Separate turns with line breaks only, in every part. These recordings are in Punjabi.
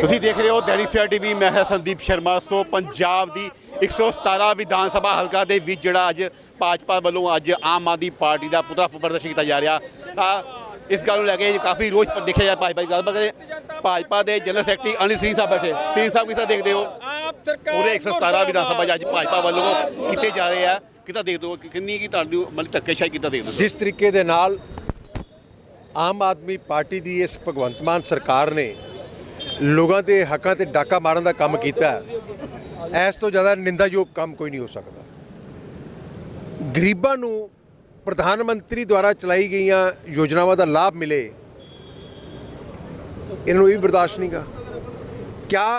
ਤੁਸੀਂ ਦੇਖ ਰਹੇ ਹੋ ਦੈਨਿਕ ਸਵੇਰਾ ਟੀਵੀ ਮੈਂ ਹਾਂ ਸੰਦੀਪ ਸ਼ਰਮਾ। ਸੋ ਪੰਜਾਬ ਦੀ 117 ਵਿਧਾਨ ਸਭਾ ਹਲਕਾ ਦੇ ਵਿੱਚ ਜਿਹੜਾ ਅੱਜ ਭਾਜਪਾ ਵੱਲੋਂ ਅੱਜ ਆਮ ਆਦਮੀ ਪਾਰਟੀ ਦਾ ਪੁਤਲਾ ਪ੍ਰਦਰਸ਼ਨ ਕੀਤਾ ਜਾ ਰਿਹਾ। ਆ ਇਸ ਗੱਲ ਨੂੰ ਲੈ ਕੇ ਕਾਫੀ ਰੋਸ ਪਰ ਦੇਖਿਆ ਜਾ ਭਾਜਪਾ ਦੀ ਗੱਲਬਾਤ ਕਰੇ ਭਾਜਪਾ ਦੇ ਜਨਰਲ ਸੈਕਟਰੀ ਅਨਿਲ ਸਿੰਘ ਸਾਹਿਬ ਬੈਠੇ। ਸਿੰਘ ਸਾਹਿਬ ਕਿਸ ਦੇਖਦੇ ਹੋ? ਪੂਰੇ 117 ਵਿਧਾਨ ਸਭਾ ਅੱਜ ਭਾਜਪਾ ਵੱਲੋਂ ਕੀਤੇ ਜਾ ਰਹੇ ਆ। ਕਿਤਾ ਦੇਖਦੇ ਹੋ? ਕਿ ਕਿੰਨੀ ਕੀ ਤੁਹਾਨੂੰ ਮਤਲਬ ਧੱਕੇਸ਼ਾਹੀ ਕੀਤਾ ਦੇਖਦੇ ਹੋ?
ਜਿਸ ਤਰੀਕੇ ਦੇ ਨਾਲ ਆਮ ਆਦਮੀ ਪਾਰਟੀ ਦੀ ਇਸ ਭਗਵੰਤ ਮਾਨ ਸਰਕਾਰ ਨੇ ਲੋਕਾਂ ਦੇ ਹੱਕਾਂ ਤੇ ਡਾਕਾ ਮਾਰਨ ਦਾ ਕੰਮ ਕੀਤਾ ਹੈ। ਇਸ ਤੋਂ ਜ਼ਿਆਦਾ ਨਿੰਦਾਯੋਗ ਕੰਮ ਕੋਈ ਨਹੀਂ ਹੋ ਸਕਦਾ। ਗਰੀਬਾਂ ਨੂੰ ਪ੍ਰਧਾਨ ਮੰਤਰੀ ਦੁਆਰਾ ਚਲਾਈ ਗਈਆਂ ਯੋਜਨਾਵਾਂ ਦਾ ਲਾਭ ਮਿਲੇ। ਇਹਨਾਂ ਨੂੰ ਇਹ ਵੀ ਬਰਦਾਸ਼ਤ ਨਹੀਂਗਾ ਕਿਆ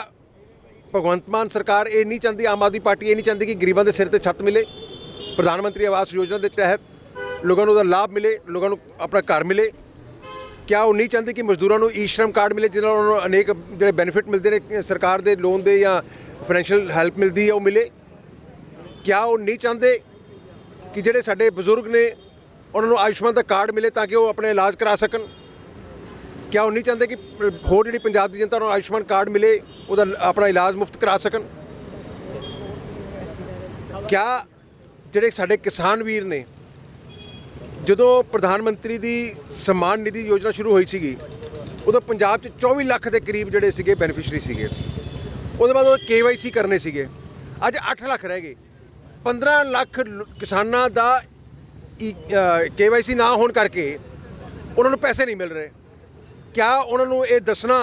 ਭਗਵੰਤ ਮਾਨ ਸਰਕਾਰ ਇਹ ਨਹੀਂ ਚਾਹੁੰਦੀ, ਆਮ ਆਦਮੀ ਪਾਰਟੀ ਇਹ ਨਹੀਂ ਚਾਹੁੰਦੀ ਕਿ ਗਰੀਬਾਂ ਦੇ ਸਿਰ ਤੇ ਛੱਤ ਮਿਲੇ। ਪ੍ਰਧਾਨ ਮੰਤਰੀ ਆਵਾਸ ਯੋਜਨਾ ਦੇ ਤਹਿਤ ਲੋਕਾਂ ਨੂੰ ਉਹਦਾ ਲਾਭ ਮਿਲੇ, ਲੋਕਾਂ ਨੂੰ ਆਪਣਾ ਘਰ ਮਿਲੇ। ਕਿਆ ਉਹ ਨਹੀਂ ਚਾਹੁੰਦੇ ਕਿ ਮਜ਼ਦੂਰਾਂ ਨੂੰ ਈ ਸ਼ਰਮ ਕਾਰਡ ਮਿਲੇ, ਜਿਹਦੇ ਨਾਲ ਉਹਨਾਂ ਨੂੰ ਅਨੇਕ ਜਿਹੜੇ ਬੈਨੀਫਿਟ ਮਿਲਦੇ ਨੇ ਸਰਕਾਰ ਦੇ ਲੋਨ ਦੇ ਜਾਂ ਫਾਈਨੈਂਸ਼ੀਅਲ ਹੈਲਪ ਮਿਲਦੀ ਹੈ, ਉਹ ਮਿਲੇ। ਕਿਆ ਉਹ ਨਹੀਂ ਚਾਹੁੰਦੇ ਕਿ ਜਿਹੜੇ ਸਾਡੇ ਬਜ਼ੁਰਗ ਨੇ, ਉਹਨਾਂ ਨੂੰ ਆਯੁਸ਼ਮਾਨ ਦਾ ਕਾਰਡ ਮਿਲੇ ਤਾਂ ਕਿ ਉਹ ਆਪਣੇ ਇਲਾਜ ਕਰਾ ਸਕਣ? ਕਿਆ ਉਹ ਨਹੀਂ ਚਾਹੁੰਦੇ ਕਿ ਹੋਰ ਜਿਹੜੀ ਪੰਜਾਬ ਦੀ ਜਨਤਾ ਨੂੰ ਆਯੁਸ਼ਮਾਨ ਕਾਰਡ ਮਿਲੇ, ਉਹਦਾ ਆਪਣਾ ਇਲਾਜ ਮੁਫਤ ਕਰਾ ਸਕਣ? ਕਿਆ ਜਿਹੜੇ ਸਾਡੇ ਕਿਸਾਨ ਵੀਰ ਨੇ ਜਦੋਂ ਪ੍ਰਧਾਨ ਮੰਤਰੀ ਦੀ ਸਮਾਨ ਨਿਧੀ ਯੋਜਨਾ ਸ਼ੁਰੂ ਹੋਈ ਸੀਗੀ, ਉਦੋਂ ਪੰਜਾਬ 'ਚ 24 ਲੱਖ ਦੇ ਕਰੀਬ ਜਿਹੜੇ ਸੀਗੇ ਬੈਨੀਫੀਸ਼ਰੀ ਸੀਗੇ। ਉਹਦੇ ਬਾਅਦ ਉਹ KYC ਕਰਨੇ ਸੀਗੇ। ਅੱਜ 8 ਲੱਖ ਰਹਿ ਗਏ। 15 ਲੱਖ ਕਿਸਾਨਾਂ ਦਾ KYC ਨਾ ਹੋਣ ਕਰਕੇ ਉਹਨਾਂ ਨੂੰ ਪੈਸੇ ਨਹੀਂ ਮਿਲ ਰਹੇ। ਕਿਆ ਉਹਨਾਂ ਨੂੰ ਇਹ ਦੱਸਣਾ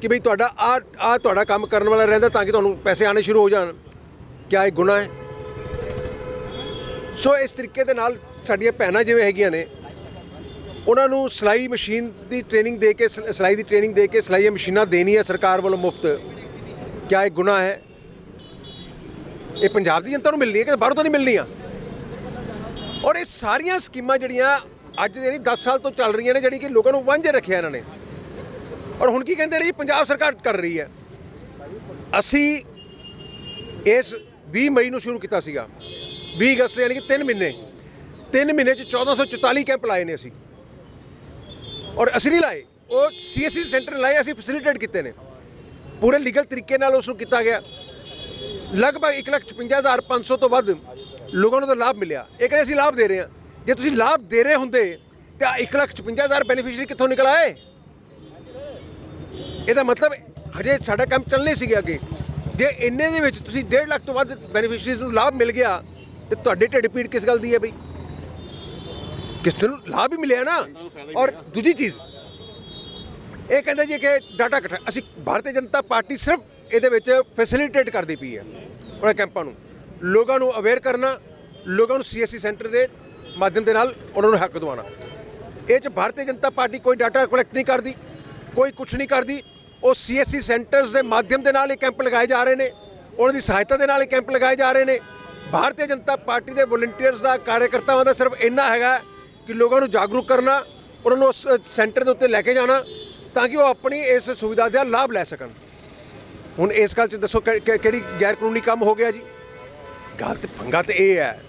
ਕਿ ਭਈ ਤੁਹਾਡਾ ਆ ਆ ਤੁਹਾਡਾ ਕੰਮ ਕਰਨ ਵਾਲਾ ਰਹਿੰਦਾ ਤਾਂ ਕਿ ਤੁਹਾਨੂੰ ਪੈਸੇ ਆਣੇ ਸ਼ੁਰੂ ਹੋ ਜਾਣ? ਕਿਆ ਇਹ ਗੁਨਾਹ ਹੈ? ਸੋ ਇਸ ਤਰੀਕੇ ਦੇ ਨਾਲ ਸਾਡੀਆਂ ਭੈਣਾਂ ਜਿਵੇਂ ਹੈਗੀਆਂ ਨੇ, ਉਹਨਾਂ ਨੂੰ ਸਿਲਾਈ ਮਸ਼ੀਨ ਦੀ ਟ੍ਰੇਨਿੰਗ ਦੇ ਕੇ, ਸਿ- ਸਿਲਾਈ ਦੀ ਟ੍ਰੇਨਿੰਗ ਦੇ ਕੇ ਸਿਲਾਈ ਮਸ਼ੀਨਾਂ ਦੇਣੀਆਂ ਸਰਕਾਰ ਵੱਲੋਂ ਮੁਫਤ। ਕਿਆ ਇਹ ਗੁਨਾਹ ਹੈ? ਇਹ ਪੰਜਾਬ ਦੀ ਜਨਤਾ ਨੂੰ ਮਿਲਣੀ ਹੈ ਕਿ ਬਾਹਰੋਂ ਤਾਂ ਨਹੀਂ ਮਿਲਣੀਆਂ? ਔਰ ਇਹ ਸਾਰੀਆਂ ਸਕੀਮਾਂ ਜਿਹੜੀਆਂ ਅੱਜ ਦੇ ਨਹੀਂ 10 ਸਾਲ ਤੋਂ ਚੱਲ ਰਹੀਆਂ ਨੇ, ਜਿਹੜੀ ਕਿ ਲੋਕਾਂ ਨੂੰ ਵਾਂਝੇ ਰੱਖਿਆ ਇਹਨਾਂ ਨੇ। ਔਰ ਹੁਣ ਕੀ ਕਹਿੰਦੇ ਰਹੀ ਪੰਜਾਬ ਸਰਕਾਰ ਕਰ ਰਹੀ ਹੈ। ਅਸੀਂ ਇਸ 20 ਮਈ ਨੂੰ ਸ਼ੁਰੂ ਕੀਤਾ ਸੀਗਾ। 20 ਅਗਸਤ ਯਾਨੀ ਕਿ 3 ਮਹੀਨੇ 3 ਮਹੀਨੇ ਚ 1444 ਕੈਂਪ ਲਾਏ ਨੇ ਅਸੀਂ। ਔਰ ਅਸੀਂ ਨਹੀਂ ਲਾਏ। ਉਹ ਸੀਐਸਸੀ ਸੈਂਟਰ ਲਾਏ, ਅਸੀਂ ਫੈਸਿਲਿਟੇਟ ਕੀਤੇ ਨੇ। ਪੂਰੇ ਲੀਗਲ ਤਰੀਕੇ ਨਾਲ ਉਸ ਨੂੰ ਕੀਤਾ ਗਿਆ। ਲਗਭਗ 155500 ਤੋਂ ਵੱਧ ਲੋਕਾਂ ਨੂੰ ਤਾਂ ਲਾਭ ਮਿਲਿਆ। ਇਹ ਕਹਿੰਦੇ ਅਸੀਂ ਲਾਭ ਦੇ ਰਹੇ ਹਾਂ। ਜੇ ਤੁਸੀਂ ਲਾਭ ਦੇ ਰਹੇ ਹੁੰਦੇ, ਤਾਂ 155000 ਬੈਨੀਫੀਸ਼ੀਅਰੀ ਕਿੱਥੋਂ ਨਿਕਲ ਆਏ? ਇਹਦਾ ਮਤਲਬ ਹਜੇ ਸਾਡਾ ਕੰਮ ਚੱਲਣੇ ਸੀਗਾ ਅੱਗੇ। ਜੇ ਇੰਨੇ ਦੇ ਵਿੱਚ ਤੁਸੀਂ 1.5 ਲੱਖ ਤੋਂ ਵੱਧ ਬੈਨੀਫੀਸ਼ੀਅਰੀਜ਼ ਨੂੰ ਲਾਭ ਮਿਲ ਗਿਆ, ਤੇ ਤੁਹਾਡੇ ਢਿੱਡ ਪੀੜ ਕਿਸ ਗੱਲ ਦੀ ਹੈ ਬਈ? ਕਿਸ ਨੂੰ ਲਾਭ ਵੀ ਮਿਲਿਆ ਨਾ ਔਰ ਦੂਜੀ ਚੀਜ਼ ਇਹ ਕਹਿੰਦੇ ਜੀ ਕਿ ਡਾਟਾ ਇਕੱਠਾ ਅਸੀਂ ਭਾਰਤੀ ਜਨਤਾ ਪਾਰਟੀ ਸਿਰਫ ਇਹਦੇ ਵਿੱਚ ਫੈਸਿਲਿਟੇਟ ਕਰਦੀ ਪਈ ਹੈ ਉਹਨਾਂ ਕੈਂਪਾਂ ਨੂੰ ਲੋਕਾਂ ਨੂੰ ਅਵੇਅਰ ਕਰਨਾ ਲੋਕਾਂ ਨੂੰ ਸੀਐਸਸੀ ਸੈਂਟਰ ਦੇ ਮਾਧਿਅਮ ਦੇ ਨਾਲ ਉਹਨਾਂ ਨੂੰ ਹੱਕ ਦਿਵਾਉਣਾ ਇਹ ਚ ਭਾਰਤੀ ਜਨਤਾ ਪਾਰਟੀ ਕੋਈ ਡਾਟਾ ਕਲੈਕਟ ਨਹੀਂ ਕਰਦੀ ਕੋਈ ਕੁਝ ਨਹੀਂ ਕਰਦੀ ਉਹ ਸੀਐਸਸੀ ਸੈਂਟਰਸ ਦੇ ਮਾਧਿਅਮ ਦੇ ਨਾਲ ਇਹ ਕੈਂਪ ਲਗਾਏ ਜਾ ਰਹੇ ਨੇ ਉਹਨਾਂ ਦੀ ਸਹਾਇਤਾ ਦੇ ਨਾਲ ਇਹ ਕੈਂਪ ਲਗਾਏ ਜਾ ਰਹੇ ਨੇ ਭਾਰਤੀ ਜਨਤਾ ਪਾਰਟੀ ਦੇ ਵੋਲੰਟੀਅਰਸ ਦਾ ਕਾਰਜਕਰਤਾਵਾਂ ਦਾ ਸਿਰਫ ਇੰਨਾ ਹੈਗਾ ਕਿ ਲੋਕਾਂ ਨੂੰ ਜਾਗਰੂਕ ਕਰਨਾ, ਉਹਨਾਂ ਨੂੰ ਉਸ ਸੈਂਟਰ ਦੇ ਉੱਤੇ ਲੈ ਕੇ ਜਾਣਾ, ਤਾਂ ਕਿ ਉਹ ਆਪਣੀ ਇਸ ਸੁਵਿਧਾ ਦਾ ਲਾਭ ਲੈ ਸਕਣ। ਹੁਣ ਇਸ ਗੱਲ 'ਚ ਦੱਸੋ ਕਿ- ਕਿਹੜੀ ਗੈਰ ਕਾਨੂੰਨੀ ਕੰਮ ਹੋ ਗਿਆ ਜੀ? ਗੱਲ ਤੇ ਪੰਗਾ ਤੇ ਇਹ ਹੈ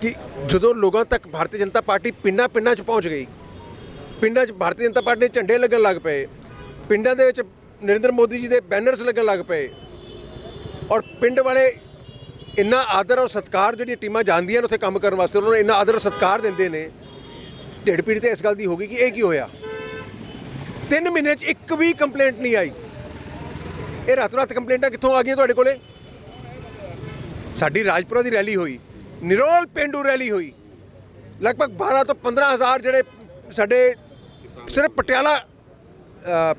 ਕਿ ਜਦੋਂ ਲੋਕਾਂ ਤੱਕ ਭਾਰਤੀ ਜਨਤਾ ਪਾਰਟੀ ਪਿੰਡਾਂ ਪਿੰਡਾਂ 'ਚ ਪਹੁੰਚ ਗਈ, ਪਿੰਡਾਂ 'ਚ ਭਾਰਤੀ ਜਨਤਾ ਪਾਰਟੀ ਦੇ ਝੰਡੇ ਲੱਗਣ ਲੱਗ ਪਏ, ਪਿੰਡਾਂ ਦੇ ਵਿੱਚ ਨਰਿੰਦਰ ਮੋਦੀ ਜੀ ਦੇ ਬੈਨਰਸ ਲੱਗਣ ਲੱਗ ਪਏ ਔਰ ਪਿੰਡ ਵਾਲੇ ਇੰਨਾ ਆਦਰ ਔਰ ਸਤਿਕਾਰ ਜਿਹੜੀਆਂ ਟੀਮਾਂ ਜਾਂਦੀਆਂ ਨੇ ਉੱਥੇ ਕੰਮ ਕਰਨ ਵਾਸਤੇ, ਉਹਨਾਂ ਨੂੰ ਇੰਨਾ ਆਦਰ ਔਰ ਸਤਿਕਾਰ ਦਿੰਦੇ ਨੇ ਢਿੱਡ ਪੀੜ ਤੇ ਇਸ ਗੱਲ ਦੀ ਹੋ ਗਈ ਕਿ ਇਹ ਕੀ ਹੋਇਆ? ਤਿੰਨ ਮਹੀਨੇ 'ਚ ਇੱਕ ਵੀ ਕੰਪਲੇਂਟ ਨਹੀਂ ਆਈ। ਇਹ ਰਾਤੋਂ ਰਾਤ ਕੰਪਲੇਂਟਾਂ ਕਿੱਥੋਂ ਆ ਗਈਆਂ ਤੁਹਾਡੇ ਕੋਲੇ? ਸਾਡੀ ਰਾਜਪੁਰਾ ਦੀ ਰੈਲੀ ਹੋਈ, ਨਿਰੋਲ ਪਿੰਡੂ ਰੈਲੀ ਹੋਈ। ਲਗਭਗ 12 ਤੋਂ 15000 ਜਿਹੜੇ ਸਾਡੇ ਸਿਰਫ ਪਟਿਆਲਾ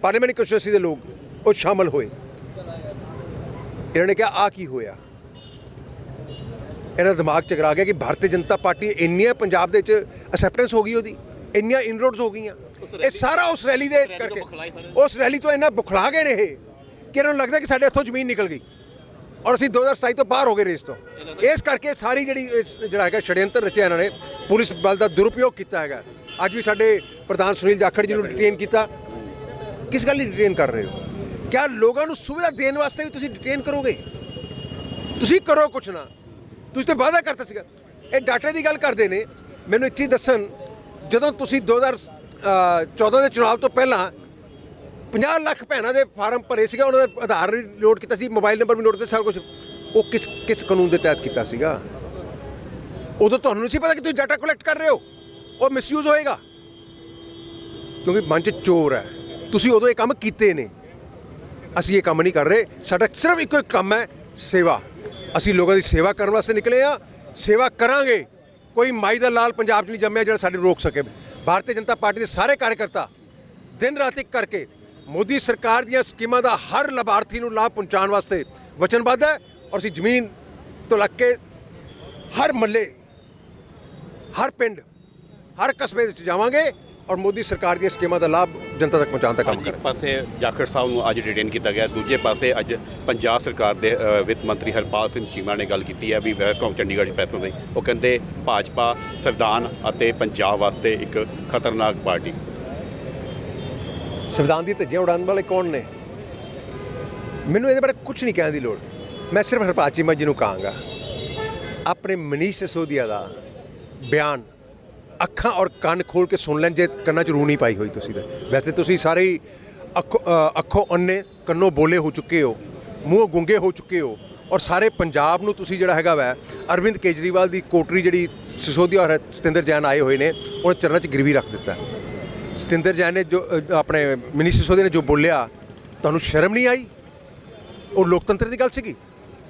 ਪਾਰਲੀਮੈਂਟ ਕੰਸਟੀਟਿਊਂਸੀ ਦੇ ਲੋਕ ਉਹ ਸ਼ਾਮਲ ਹੋਏ। ਇਹਨਾਂ ਨੇ ਕਿਹਾ ਆ ਕੀ ਹੋਇਆ? ਇਹਨਾਂ ਦਾ ਦਿਮਾਗ ਚਕਰਾ ਗਿਆ ਕਿ ਭਾਰਤੀ ਜਨਤਾ ਪਾਰਟੀ ਇੰਨੀਆਂ ਪੰਜਾਬ ਦੇ ਵਿੱਚ ਅਸੈਪਟੈਂਸ ਹੋ ਗਈ ਉਹਦੀ ਇੰਨੀਆਂ ਇਨਰੋਡਸ ਹੋ ਗਈਆਂ। ਇਹ ਸਾਰਾ ਉਸ ਰੈਲੀ ਦੇ ਕਰਕੇ ਉਸ ਰੈਲੀ ਤੋਂ ਇੰਨਾ ਬੁਖਲਾ ਗਏ ਨੇ ਇਹ ਕਿ ਇਹਨਾਂ ਨੂੰ ਲੱਗਦਾ ਕਿ ਸਾਡੇ ਹੱਥੋਂ ਜ਼ਮੀਨ ਨਿਕਲ ਗਈ। ਔਰ ਅਸੀਂ 2027 ਤੋਂ ਬਾਹਰ ਹੋ ਗਏ ਰੇਸ ਤੋਂ। ਇਸ ਕਰਕੇ ਸਾਰੀ ਜਿਹੜੀ ਜਿਹੜਾ ਹੈਗਾ ਛੜਯੰਤਰ ਰਚਿਆ ਇਹਨਾਂ ਨੇ ਪੁਲਿਸ ਬਲ ਦਾ ਦੁਰਉਪਯੋਗ ਕੀਤਾ ਹੈਗਾ। ਅੱਜ ਵੀ ਸਾਡੇ ਪ੍ਰਧਾਨ ਸੁਨੀਲ ਜਾਖੜ ਜੀ ਨੂੰ ਡਿਟੇਨ ਕੀਤਾ। ਕਿਸ ਗੱਲ ਲਈ ਡਿਟੇਨ ਕਰ ਰਹੇ ਹੋ? ਕਿਆ ਲੋਕਾਂ ਨੂੰ ਸੁਵਿਧਾ ਦੇਣ ਵਾਸਤੇ ਵੀ ਤੁਸੀਂ ਡਿਟੇਨ ਕਰੋਗੇ? ਤੁਸੀਂ ਕਰੋ ਕੁਛ ਨਾ। ਤੁਸੀਂ ਤਾਂ ਵਾਅਦਾ ਕਰਤਾ ਸੀਗਾ। ਇਹ ਡਾਟੇ ਦੀ ਗੱਲ ਕਰਦੇ ਨੇ। ਮੈਨੂੰ ਇੱਕ ਚੀਜ਼ ਦੱਸਣ, ਜਦੋਂ ਤੁਸੀਂ 2014 ਦੇ ਚੁਣਾਵ ਤੋਂ ਪਹਿਲਾਂ 50 ਲੱਖ ਭੈਣਾਂ ਦੇ ਫਾਰਮ ਭਰੇ ਸੀਗਾ, ਉਹਨਾਂ ਦਾ ਆਧਾਰ ਲੋਡ ਕੀਤਾ ਸੀ, ਮੋਬਾਈਲ ਨੰਬਰ ਵੀ ਨੋਟ ਕੀਤਾ ਸਾਰਾ ਕੁਝ ਉਹ ਕਿਸ ਕਿਸ ਕਾਨੂੰਨ ਦੇ ਤਹਿਤ ਕੀਤਾ ਸੀਗਾ? ਉਦੋਂ ਤੁਹਾਨੂੰ ਨਹੀਂ ਸੀ ਪਤਾ ਕਿ ਤੁਸੀਂ ਡਾਟਾ ਕਲੈਕਟ ਕਰ ਰਹੇ ਹੋ? ਉਹ ਮਿਸਯੂਜ਼ ਹੋਏਗਾ। ਕਿਉਂਕਿ ਮਨ 'ਚ ਚੋਰ ਹੈ। ਤੁਸੀਂ ਉਦੋਂ ਇਹ ਕੰਮ ਕੀਤੇ ਨੇ। ਅਸੀਂ ਇਹ ਕੰਮ ਨਹੀਂ ਕਰ ਰਹੇ। ਸਾਡਾ ਸਿਰਫ ਇੱਕੋ ਇੱਕ ਕੰਮ ਹੈ, ਸੇਵਾ। ਅਸੀਂ ਲੋਕਾਂ ਦੀ ਸੇਵਾ ਕਰਨ ਵਾਸਤੇ ਨਿਕਲੇ ਆ ਸੇਵਾ ਕਰਾਂਗੇ। ਕੋਈ ਮਾਈ ਦਾ ਲਾਲ ਪੰਜਾਬ 'ਚ ਨਹੀਂ ਜੰਮਿਆ ਜਿਹੜਾ ਸਾਡੇ ਨੂੰ ਰੋਕ ਸਕੇ। ਭਾਰਤੀ ਜਨਤਾ ਪਾਰਟੀ ਦੇ ਸਾਰੇ ਕਾਰਜਕਰਤਾ ਦਿਨ ਰਾਤ ਇੱਕ ਕਰਕੇ ਮੋਦੀ ਸਰਕਾਰ ਦੀਆਂ ਸਕੀਮਾਂ ਦਾ ਹਰ ਲਾਭਾਰਥੀ ਨੂੰ ਲਾਭ ਪਹੁੰਚਾਉਣ ਵਾਸਤੇ ਵਚਨਬੱਧ ਹੈ ਔਰ ਅਸੀਂ ਜ਼ਮੀਨ ਤੋਂ ਲੱਗ ਕੇ ਹਰ ਮੱਲੇ, ਹਰ ਪਿੰਡ, ਹਰ ਕਸਬੇ ਵਿੱਚ ਜਾਵਾਂਗੇ। ਔਰ ਮੋਦੀ ਸਰਕਾਰ ਦੀਆਂ ਸਕੀਮਾਂ ਦਾ ਲਾਭ ਜਨਤਾ ਤੱਕ ਪਹੁੰਚਾਉਣ ਦਾ ਕੰਮ
ਅੱਜ ਇੱਕ ਪਾਸੇ ਜਾਖੜ ਸਾਹਿਬ ਨੂੰ ਅੱਜ ਡਿਟੇਨ ਕੀਤਾ ਗਿਆ ਦੂਜੇ ਪਾਸੇ ਅੱਜ ਪੰਜਾਬ ਸਰਕਾਰ ਦੇ ਵਿੱਤ ਮੰਤਰੀ ਹਰਪਾਲ ਸਿੰਘ ਚੀਮਾ ਨੇ ਗੱਲ ਕੀਤੀ ਹੈ ਵੀ ਵੈਸਕੌਮ ਚੰਡੀਗੜ੍ਹ 'ਚ ਪ੍ਰੈਸ ਹੁੰਦੀ ਉਹ ਕਹਿੰਦੇ ਭਾਜਪਾ ਸੰਵਿਧਾਨ ਅਤੇ ਪੰਜਾਬ ਵਾਸਤੇ ਇੱਕ ਖਤਰਨਾਕ ਪਾਰਟੀ।
ਸੰਵਿਧਾਨ ਦੀ ਧੱਜੀਆਂ ਉਡਾਉਣ ਵਾਲੇ ਕੌਣ ਨੇ? ਮੈਨੂੰ ਇਹਦੇ ਬਾਰੇ ਕੁਝ ਨਹੀਂ ਕਹਿਣ ਦੀ ਲੋੜ। ਮੈਂ ਸਿਰਫ ਹਰਪਾਲ ਚੀਮਾ ਜੀ ਨੂੰ ਕਹਾਂਗਾ ਆਪਣੇ ਮਨੀਸ਼ ਸਿਸੋਦੀਆ ਦਾ ਬਿਆਨ ਅੱਖਾਂ ਔਰ ਕੰਨ ਖੋਲ ਕੇ ਸੁਣ ਲੈਣ ਜੇ ਕੰਨਾਂ 'ਚ ਰੂਹ ਨਹੀਂ ਪਾਈ ਹੋਈ ਤੁਸੀਂ ਤਾਂ। ਵੈਸੇ ਤੁਸੀਂ ਸਾਰੇ ਹੀ ਅੱਖੋਂ ਅੱਖੋਂ ਅੰਨੇ, ਕੰਨੋਂ ਬੋਲੇ ਹੋ ਚੁੱਕੇ ਹੋ, ਮੂੰਹੋਂ ਗੁੰਗੇ ਹੋ ਚੁੱਕੇ ਹੋ ਔਰ ਸਾਰੇ ਪੰਜਾਬ ਨੂੰ ਤੁਸੀਂ ਜਿਹੜਾ ਹੈਗਾ ਵੈ, ਅਰਵਿੰਦ ਕੇਜਰੀਵਾਲ ਦੀ ਕੋਟਰੀ ਜਿਹੜੀ ਸਿਸੋਦੀਆ ਔਰ ਸਤਿੰਦਰ ਜੈਨ ਆਏ ਹੋਏ ਨੇ, ਉਹਨਾਂ ਚਰਨਾਂ 'ਚ ਗਿਰਵੀ ਰੱਖ ਦਿੱਤਾ। ਸਤਿੰਦਰ ਜੈਨ ਨੇ ਜੋ ਆਪਣੇ ਮਿਨੀ ਸਿਸੋਦੀਆ ਨੇ ਜੋ ਬੋਲਿਆ, ਤੁਹਾਨੂੰ ਸ਼ਰਮ ਨਹੀਂ ਆਈ? ਉਹ ਲੋਕਤੰਤਰ ਦੀ ਗੱਲ ਸੀਗੀ?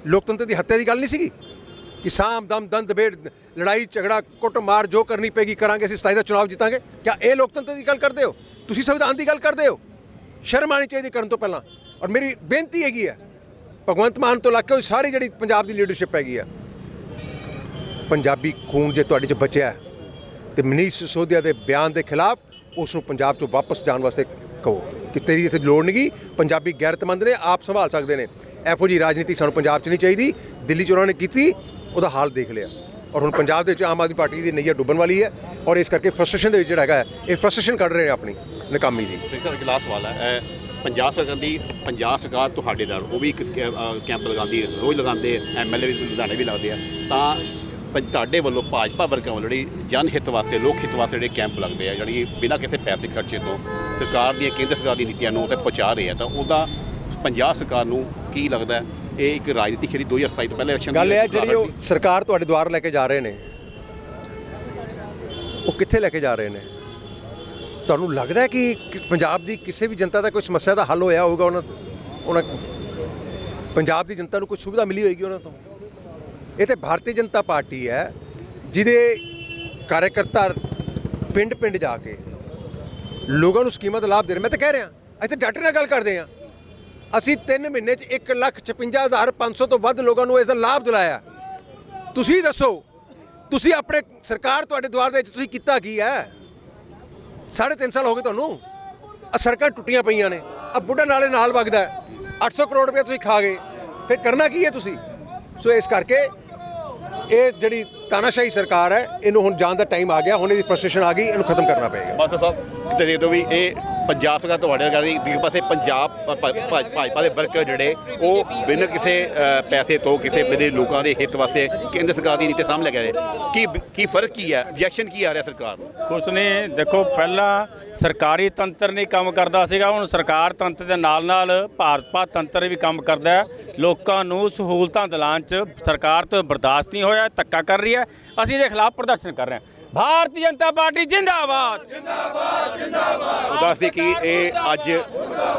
ਲੋਕਤੰਤਰ ਦੀ ਹੱਤਿਆ ਦੀ ਗੱਲ ਨਹੀਂ ਸੀਗੀ? ਕਿ ਸਾਮ ਦਮ ਦੰਦ ਬੇੜ ਲੜਾਈ ਝਗੜਾ ਕੁੱਟ ਮਾਰ ਜੋ ਕਰਨੀ ਪੈਗੀ ਕਰਾਂਗੇ ਅਸੀਂ 27 ਦਾ ਚੁਣਾਵ ਜਿੱਤਾਂਗੇ। ਕਿਆ ਇਹ ਲੋਕਤੰਤਰ ਦੀ ਗੱਲ ਕਰਦੇ ਹੋ? ਤੁਸੀਂ ਸੰਵਿਧਾਨ ਦੀ ਗੱਲ ਕਰਦੇ ਹੋ? ਸ਼ਰਮ ਆਣੀ ਚਾਹੀਦੀ ਕਰਨ ਤੋਂ ਪਹਿਲਾਂ। ਔਰ ਮੇਰੀ ਬੇਨਤੀ ਹੈਗੀ ਹੈ ਭਗਵੰਤ ਮਾਨ ਤੋਂ ਲੱਗ ਕੇ ਉਹ ਸਾਰੀ ਜਿਹੜੀ ਪੰਜਾਬ ਦੀ ਲੀਡਰਸ਼ਿਪ ਹੈਗੀ ਆ ਪੰਜਾਬੀ ਖੂਨ ਜੇ ਤੁਹਾਡੇ 'ਚ ਬਚਿਆ ਹੈ, ਤੇ ਮਨੀਸ਼ ਸਿਸੋਦੀਆ ਦੇ ਬਿਆਨ ਦੇ ਖਿਲਾਫ ਉਸ ਨੂੰ ਪੰਜਾਬ 'ਚੋਂ ਵਾਪਸ ਜਾਣ ਵਾਸਤੇ ਕਹੋ ਕਿ ਤੇਰੀ ਇੱਥੇ ਲੋੜ ਨਹੀਂਗੀ ਪੰਜਾਬੀ ਗੈਰਤਮੰਦ ਨੇ ਆਪ ਸੰਭਾਲ ਸਕਦੇ ਨੇ। ਇਹੋ ਜੀ ਰਾਜਨੀਤੀ ਸਾਨੂੰ ਪੰਜਾਬ 'ਚ ਨਹੀਂ ਚਾਹੀਦੀ ਦਿੱਲੀ 'ਚ ਉਹਨਾਂ ਨੇ ਕੀਤੀ ਉਹਦਾ ਹਾਲ ਦੇਖ ਲਿਆ। ਔਰ ਹੁਣ ਪੰਜਾਬ ਦੇ ਵਿੱਚ ਆਮ ਆਦਮੀ ਪਾਰਟੀ ਦੀ ਨਈਆ ਡੁੱਬਣ ਵਾਲੀ ਹੈ ਔਰ ਇਸ ਕਰਕੇ ਫਰਸਟ੍ਰੇਸ਼ਨ ਦੇ ਵਿੱਚ ਜਿਹੜਾ ਹੈਗਾ ਇਹ ਫਰਸਟ੍ਰੇਸ਼ਨ ਕੱਢ ਰਹੇ ਨੇ ਆਪਣੀ ਨਕਾਮੀ ਦੀ।
ਸਰ ਸਰ ਅਗਲਾ ਸਵਾਲ ਹੈ ਪੰਜਾਬ ਸਰਕਾਰ ਦੀ, ਪੰਜਾਬ ਸਰਕਾਰ ਤੁਹਾਡੇ ਨਾਲ, ਉਹ ਵੀ ਕਿਸ ਕੈਂਪ ਲਗਾਉਂਦੀ ਹੈ, ਰੋਜ਼ ਲਗਾਉਂਦੇ ਐਮਐਲਏ ਵੀ ਲੁਧਿਆਣੇ ਵੀ ਲੱਗਦੇ ਆ, ਤਾਂ ਪੰ- ਤੁਹਾਡੇ ਵੱਲੋਂ ਭਾਜਪਾ ਵਰਗਾਂ ਵੱਲੋਂ ਜਿਹੜੀ ਜਨ ਹਿੱਤ ਵਾਸਤੇ, ਲੋਕ ਹਿੱਤ ਵਾਸਤੇ ਜਿਹੜੇ ਕੈਂਪ ਲੱਗਦੇ ਆ ਜਿਹੜੀ ਬਿਨਾਂ ਕਿਸੇ ਪੈਸੇ ਖਰਚੇ ਤੋਂ ਸਰਕਾਰ ਦੀਆਂ, ਕੇਂਦਰ ਸਰਕਾਰ ਦੀ ਨੀਤੀਆਂ ਨੂੰ ਤੇ ਪਹੁੰਚਾ ਰਹੇ ਆ, ਤਾਂ ਉਹਦਾ ਪੰਜਾਬ ਸਰਕਾਰ ਨੂੰ ਕੀ ਲੱਗਦਾ ਇਹ ਇੱਕ ਰਾਜਨੀਤੀ ਖੇਰੀ 2027 ਤੋਂ ਪਹਿਲੇ ਇਲੈਕਸ਼ਨ
ਗੱਲ ਇਹ ਹੈ ਜਿਹੜੀ ਉਹ ਸਰਕਾਰ ਤੁਹਾਡੇ ਦੁਆਰ ਲੈ ਕੇ ਜਾ ਰਹੇ ਨੇ ਉਹ ਕਿੱਥੇ ਲੈ ਕੇ ਜਾ ਰਹੇ ਨੇ? ਤੁਹਾਨੂੰ ਲੱਗਦਾ ਹੈ ਕਿ ਕਿ ਪੰਜਾਬ ਦੀ ਕਿਸੇ ਵੀ ਜਨਤਾ ਦਾ ਕੋਈ ਸਮੱਸਿਆ ਦਾ ਹੱਲ ਹੋਇਆ ਹੋਊਗਾ ਉਹਨਾਂ ਉਹਨਾਂ ਪੰਜਾਬ ਦੀ ਜਨਤਾ ਨੂੰ ਕੋਈ ਸੁਵਿਧਾ ਮਿਲੀ ਹੋਏਗੀ ਉਹਨਾਂ ਤੋਂ? ਇਹ ਤੇ ਭਾਰਤੀ ਜਨਤਾ ਪਾਰਟੀ ਹੈ ਜਿਹਦੇ ਕਾਰਜਕਰਤਾ ਪਿੰਡ ਪਿੰਡ ਜਾ ਕੇ ਲੋਕਾਂ ਨੂੰ ਸਕੀਮਾਂ ਦਾ ਲਾਭ ਦੇ ਰਹੇ ਮੈਂ ਤਾਂ ਕਹਿ ਰਿਹਾ ਇੱਥੇ ਡਾਕਟਰ ਨਾਲ ਗੱਲ ਕਰਦੇ ਆ ਅਸੀਂ 3 ਮਹੀਨੇ 'ਚ 155500 ਤੋਂ ਵੱਧ ਲੋਕਾਂ ਨੂੰ ਇਸ ਦਾ ਲਾਭ ਦਿਲਾਇਆ। ਤੁਸੀਂ ਦੱਸੋ, ਤੁਸੀਂ ਆਪਣੇ ਸਰਕਾਰ ਤੁਹਾਡੇ ਦੁਆਰ ਦੇ ਵਿੱਚ ਤੁਸੀਂ ਕੀਤਾ ਕੀ ਹੈ? ਸਾਢੇ ਤਿੰਨ ਸਾਲ ਹੋ ਗਏ ਤੁਹਾਨੂੰ। ਆ ਸੜਕਾਂ ਟੁੱਟੀਆਂ ਪਈਆਂ ਨੇ। ਆ ਬੁੱਢਾ ਨਾਲੇ ਨਾਲ ਵਗਦਾ ਹੈ। 800 ਕਰੋੜ ਰੁਪਏ ਤੁਸੀਂ ਖਾ ਗਏ। ਫਿਰ ਕਰਨਾ ਕੀ ਹੈ ਤੁਸੀਂ? ਸੋ ਇਸ ਕਰਕੇ ਇਹ ਜਿਹੜੀ ਤਾਨਾਸ਼ਾਹੀ ਸਰਕਾਰ ਹੈ, ਇਹਨੂੰ ਹੁਣ ਜਾਣ ਦਾ ਟਾਈਮ ਆ ਗਿਆ। ਹੁਣ ਇਹਦੀ ਫਰਸਟ੍ਰੇਸ਼ਨ ਆ ਗਈ, ਇਹਨੂੰ ਖਤਮ ਕਰਨਾ ਪਏਗਾ।
ਮਾਸਟਰ ਸਾਹਿਬ, ਤੇ ਦੇਖੋ ਵੀ ਇਹ ਪੰਜਾਬ ਸਰਕਾਰ ਤੁਹਾਡੇ ਨਾਲ ਦੂਜੇ ਪਾਸੇ ਪੰਜਾਬ, ਭਾ- ਭਾਜਪਾ ਦੇ ਵਰਕਰ ਜਿਹੜੇ, ਉਹ ਬਿਨਾਂ ਕਿਸੇ ਪੈਸੇ ਤੋਂ, ਕਿਸੇ ਬਿਨਾਂ ਲੋਕਾਂ ਦੇ ਹਿੱਤ ਵਾਸਤੇ ਕੇਂਦਰ ਸਰਕਾਰ ਦੀ ਨੀਤੀ ਸਾਹਮਣੇ ਲੈ ਕੇ ਆਏ ਕੀ ਕੀ ਫ਼ਰਕ ਕੀ ਹੈ? ਰਿਐਕਸ਼ਨ ਕੀ ਆ ਰਿਹਾ ਸਰਕਾਰ ਨੂੰ?
ਕੁਛ ਨੇ ਦੇਖੋ, ਪਹਿਲਾਂ ਸਰਕਾਰੀ ਤੰਤਰ ਨਹੀਂ ਕੰਮ ਕਰਦਾ ਸੀਗਾ, ਹੁਣ ਸਰਕਾਰ ਤੰਤਰ ਦੇ ਨਾਲ ਨਾਲ ਭਾਜਪਾ ਤੰਤਰ ਵੀ ਕੰਮ ਕਰਦਾ ਹੈ। ਲੋਕਾਂ ਨੂੰ ਸਹੂਲਤਾਂ ਦਿਲਾਉਣ ਚ ਸਰਕਾਰ ਤੋਂ ਬਰਦਾਸ਼ਤ ਨਹੀਂ ਹੋਇਆ, ਧੱਕਾ ਕਰ ਰਹੀ ਹੈ। ਅਸੀਂ ਇਹਦੇ ਖਿਲਾਫ ਪ੍ਰਦਰਸ਼ਨ ਕਰ ਰਹੇ ਹਾਂ। ਭਾਰਤੀ ਜਨਤਾ ਪਾਰਟੀ ਜਿੰਦਾਬਾਦ
ਉਹ ਦੱਸਦੇ ਕਿ ਇਹ ਅੱਜ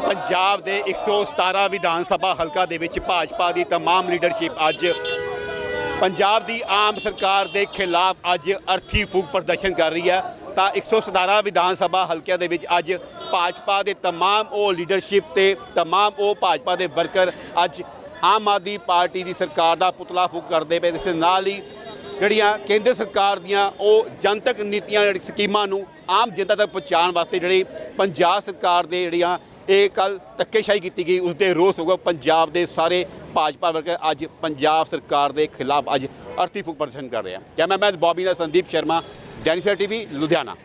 ਪੰਜਾਬ ਦੇ 117 ਵਿਧਾਨ ਸਭਾ ਹਲਕਾ ਦੇ ਵਿੱਚ ਭਾਜਪਾ ਦੀ तमाम ਲੀਡਰਸ਼ਿਪ ਅੱਜ ਪੰਜਾਬ ਦੀ ਆਮ ਸਰਕਾਰ ਦੇ ਖਿਲਾਫ ਅੱਜ ਅਰਥੀ ਫੂਕ ਪ੍ਰਦਰਸ਼ਨ ਕਰ ਰਹੀ ਹੈ ਤਾਂ 117 ਵਿਧਾਨ ਸਭਾ ਹਲਕਿਆਂ ਦੇ ਵਿੱਚ ਅੱਜ ਭਾਜਪਾ ਦੇ तमाम ਉਹ ਲੀਡਰਸ਼ਿਪ ਤੇ तमाम ਉਹ ਭਾਜਪਾ ਦੇ ਵਰਕਰ ਅੱਜ ਆਮ ਆਦਮੀ ਪਾਰਟੀ ਦੀ ਸਰਕਾਰ ਦਾ ਪੁਤਲਾ ਫੂਕ ਕਰਦੇ ਪਏ ਇਸ ਦੇ ਨਾਲ ਹੀ ਜਿਹੜੀਆਂ ਕੇਂਦਰ ਸਰਕਾਰ ਦੀਆਂ ਉਹ ਜਨਤਕ ਨੀਤੀਆਂ, ਜਿਹੜੀ ਸਕੀਮਾਂ ਨੂੰ ਆਮ ਜਨਤਾ ਤੱਕ ਪਹੁੰਚਾਉਣ ਵਾਸਤੇ ਜਿਹੜੀ ਪੰਜਾਬ ਸਰਕਾਰ ਦੇ ਜਿਹੜੀਆਂ ਇਹ ਕੱਲ ਧੱਕੇਸ਼ਾਹੀ ਕੀਤੀ ਗਈ ਉਸ ਦੇ ਰੋਸ ਹੋਗਾ ਪੰਜਾਬ ਦੇ ਸਾਰੇ ਭਾਜਪਾ ਵਰਕਰ ਅੱਜ ਪੰਜਾਬ ਸਰਕਾਰ ਦੇ ਖਿਲਾਫ ਅੱਜ ਅਰਥੀ ਫੂਕ ਪ੍ਰਦਰਸ਼ਨ ਕਰ ਰਹੇ ਆ। ਕੈਮਰਾਮੈਨ ਬੌਬੀ ਨਾਲ ਸੰਦੀਪ ਸ਼ਰਮਾ ਡੈਨੀਫਰ ਟੀਵੀ, ਲੁਧਿਆਣਾ।